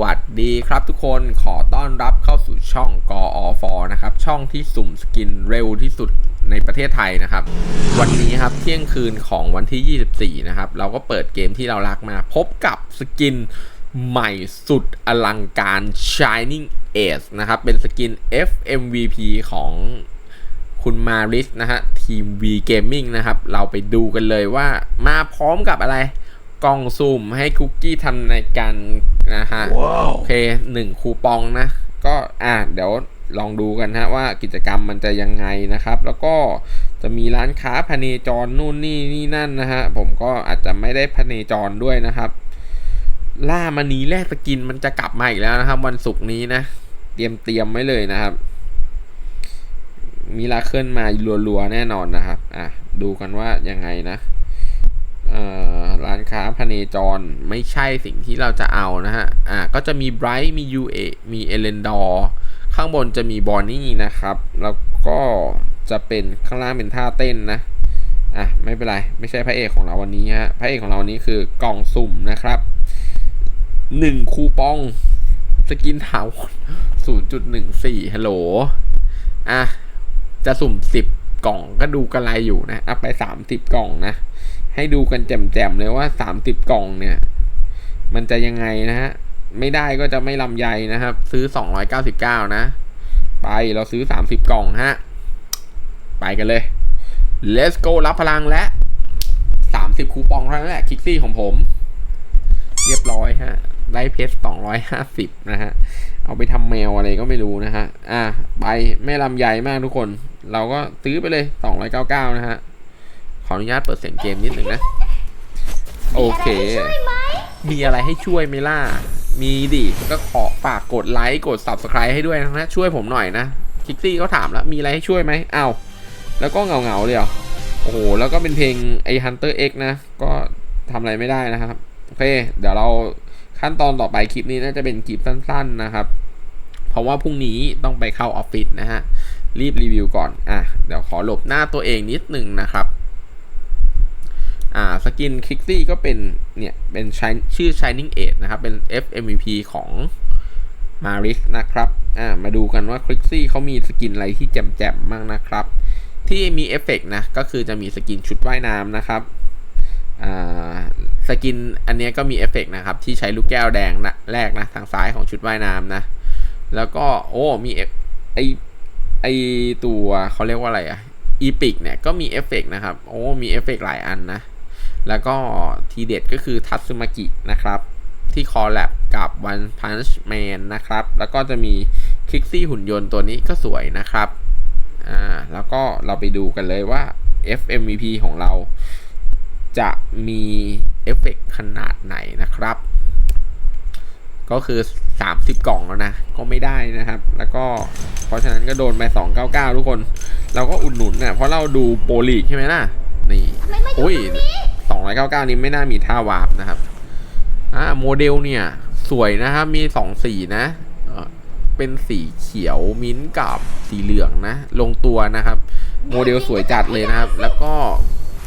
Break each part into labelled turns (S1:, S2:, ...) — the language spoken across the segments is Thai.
S1: วัสดีครับทุกคนขอต้อนรับเข้าสู่ช่องกอฟนะครับ ช่องที่สุ่มสกินเร็วที่สุดในประเทศไทยนะครับ วันนี้ครับเที่ยงคืนของวันที่ 24 นะครับ เราก็เปิดเกมที่เรารักมา พบกับสกินใหม่สุดอลังการ Shining Ace นะครับ เป็นสกิน FMVP ของคุณมาริสนะฮะ ทีม V Gaming นะครับ เราไปดูกันเลยว่ามาพร้อมกับอะไรกล่องสุ่มให้คุกกี้ทำในการ นะฮะโอเคหนึ่งคูปองนะ ก็อะเดี๋ยวลองดูกันฮะว่ากิจกรรมมันจะยังไงนะครับ แล้วก็จะมีร้านค้าพเนจรนู่นนี่นี่นั่นนะฮะ ผมก็อาจจะไม่ได้พเนจรด้วยนะครับ ล่ามานีแลกสกินมันจะกลับมาอีกแล้วนะครับ วันศุกร์นี้นะ เตรียมเตรียมไว้เลยนะครับ มีลาเคิลมารัวๆแน่นอนนะครับ อะดูกันว่ายังไงนะเอ่อ ร้านค้าพเนจรไม่ใช่สิ่งที่เราจะเอานะฮะ อ่า ก็จะมีไบรท์มียูเอมีเอเลนดอร์ข้างบนจะมีบอนนี่นะครับ แล้วก็จะเป็นข้างล่างเป็นท่าเต้นนะ อะ ไม่เป็นไร ไม่ใช่พระเอกของเราวันนี้ฮะ พระเอกของเราวันนี้คือกล่องสุ่มนะครับหนึ่งคูปองสกินถาวศูนย์จุดหนึ่งสี่ฮัลโหล อะ จะสุ่มสิบกล่องก็ดูกระไรอยู่นะอะไปสามสิบกล่องนะ ให้ดูกันแจ่มๆเลยว่า30กล่องเนี่ย มันจะยังไงนะฮะ ไม่ได้ก็จะไม่ลำใยนะครับ ซื้อ299นะ ไปเราซื้อ30กล่องฮะ ไปกันเลย let's go รับพลังและ30คูปองเท่านั้นแหละ คิกซี่ของผม เรียบร้อยฮะ ได้เพชร250นะฮะ เอาไปทำแมวอะไรก็ไม่รู้นะฮะ อะ ไปไม่ลำใหญ่มากทุกคน เราก็ซื้อไปเลย299นะฮะ ขออนุญาตเปิดเสียงเกมนิดหนึ่งนะ โอเค มีอะไรให้ช่วยไหมล่ะ มีดิก็ขอฝากกดไลค์กด subscribe ให้ด้วยนะช่วยผมหน่อยนะคิกซี่เขาถามแล้ว มีอะไรให้ช่วยไหมอ้าวแล้วก็เงาเงาๆเลยเหรอโอ้โห แล้วก็เป็นเพลงไอ้ Hunter X นะ ก็ทำอะไรไม่ได้นะครับ โอเค เดี๋ยวเราขั้นตอนต่อไปคลิปนี้น่าจะเป็นคลิปสั้น ๆนะครับ เพราะว่าพรุ่งนี้ต้องไปเข้าออฟฟิศนะฮะ รีบรีวิวก่อน อะ เดี๋ยวขอหลบหน้าตัวเองนิดหนึ่งนะครับ อ่าสกินคิกซี่ก็เป็นเนี่ยเป็นชื่อ Shining Age นะครับ เป็น FMVP ของ Maris นะครับอ่ามาดูกันว่าคลิกซี่เขามีสกินอะไรที่แจ่มๆมากนะครับ ที่มีเอฟเฟกนะ ก็คือจะมีสกินชุดว่ายน้ำนะครับอ่าสกินอันนี้ก็มีเอฟเฟกนะครับ ที่ใช้ลูกแก้วแดงนะแรกนะ ทางซ้ายของชุดว่ายน้ำนะ แล้วก็โอ้มีเอฟไอไอตัวเขาเรียกว่าอะไรอะอีพิกเนี่ยก็มีเอฟเฟกนะครับ โอ้มีเอฟเฟกหลายอันนะ แล้วก็ทีเด็ดก็คือทัตสึมากินะครับ ที่คอลแลบกับ One Punch Man นะครับ แล้วก็จะมีคิกซี่หุ่นยนต์ตัวนี้ก็สวยนะครับ อ่า แล้วก็เราไปดูกันเลยว่า FMVP ของเราจะมีเอฟเฟกขนาดไหนนะครับ ก็คือ 30 กล่องแล้วนะ ก็ไม่ได้นะครับ แล้วก็เพราะฉะนั้นก็โดนไป 299 ทุกคน เราก็อุดหนุนเนี่ยเพราะเราดูโปรลีกใช่ไหมล่ะนี่ โอ้ย 299 นี้ไม่น่ามีท่าวาร์ปนะครับอ่าโมเดลเนี่ย สวยนะครับ มี 2 สีนะ เป็นสีเขียวมิ้นกับสีเหลืองนะ ลงตัวนะครับ โมเดลสวยจัดเลยนะครับ แล้วก็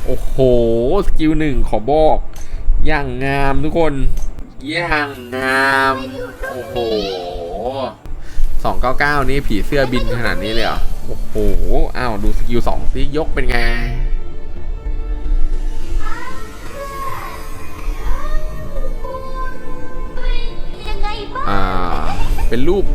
S1: โอ้โห สกิลหนึ่งขอบอกอย่างงามทุกคน อย่างงาม โอ้โห299นี่ผีเสื้อบินขนาดนี้เลยเหรอ โอ้โห อ้าว ดูสกิล2สิยกเป็นไง เป็นรูป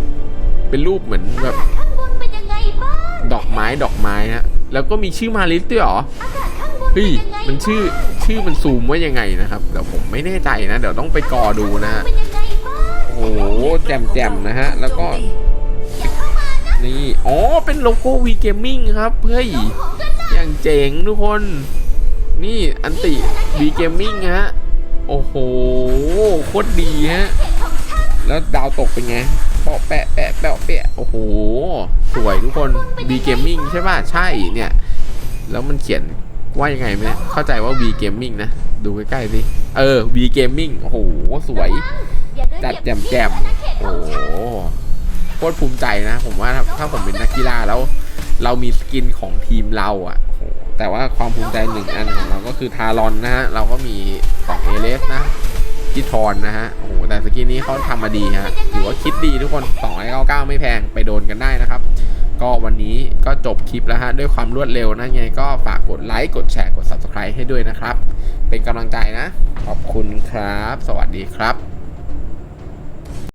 S1: เป็นรูปเหมือนแบบ
S2: ข้างบนเป็นยังไงบ้าง
S1: ดอกไม้ดอกไม้ฮะแล้วก็มีชื่อมาลิสด้วยเหรอ
S2: อากาศข้างบนเป็
S1: เฮ้
S2: น
S1: ย
S2: ยังไง
S1: มันชื่อชื่อมันซูมว่ายังไงนะครับเดี๋ยวผมไม่แน่ใจนะ เดี๋ยวต้องไปกอดูนะฮะ
S2: เป็นยังไงบ้าง
S1: โอ้โหแจ่มแจ่มๆนะฮะแล้วก็นี่อ๋อเป็นโลโก้ V Gaming ครับเฮ้ย
S2: ของกันนะ
S1: อย่างเจ๋งทุกคน นี่อันติ V Gaming ฮะ โอ้โห โคตรดีฮะแล้วดาวตกเป็นไงเปาะแปะแปะแปะแปะโอ้โห สวยทุกคน V Gaming ใช่ป่ะ ใช่เนี่ย แล้วมันเขียนว่ายังไงไหมเข้าใจว่า V Gaming นะ ดูใกล้ๆสิ เออ V Gaming โอ้โห สวย จัดแจ่มๆ โอ้โหโคตรภูมิใจนะ ผมว่าถ้าผมเป็นนักกีฬาแล้ว เรามีสกินของทีมเราอะแต่ว่าความภูมิใจหนึ่งอันของเราก็คือทารอนนะฮะ เราก็มีของเอเลสนะ ที่ทอนนะฮะ โอ้โห แต่สกินนี้เขาทำมาดีฮะ ถือว่าคิดดีทุกคน299 ไม่แพงไปโดนกันได้นะครับ ก็วันนี้ก็จบคลิปแล้วฮะ ด้วยความรวดเร็วนะไงก็ฝากกดไลค์ กดแชร์ กด Subscribe ให้ด้วยนะครับ เป็นกำลังใจนะ ขอบคุณครับ สวัสดีครับ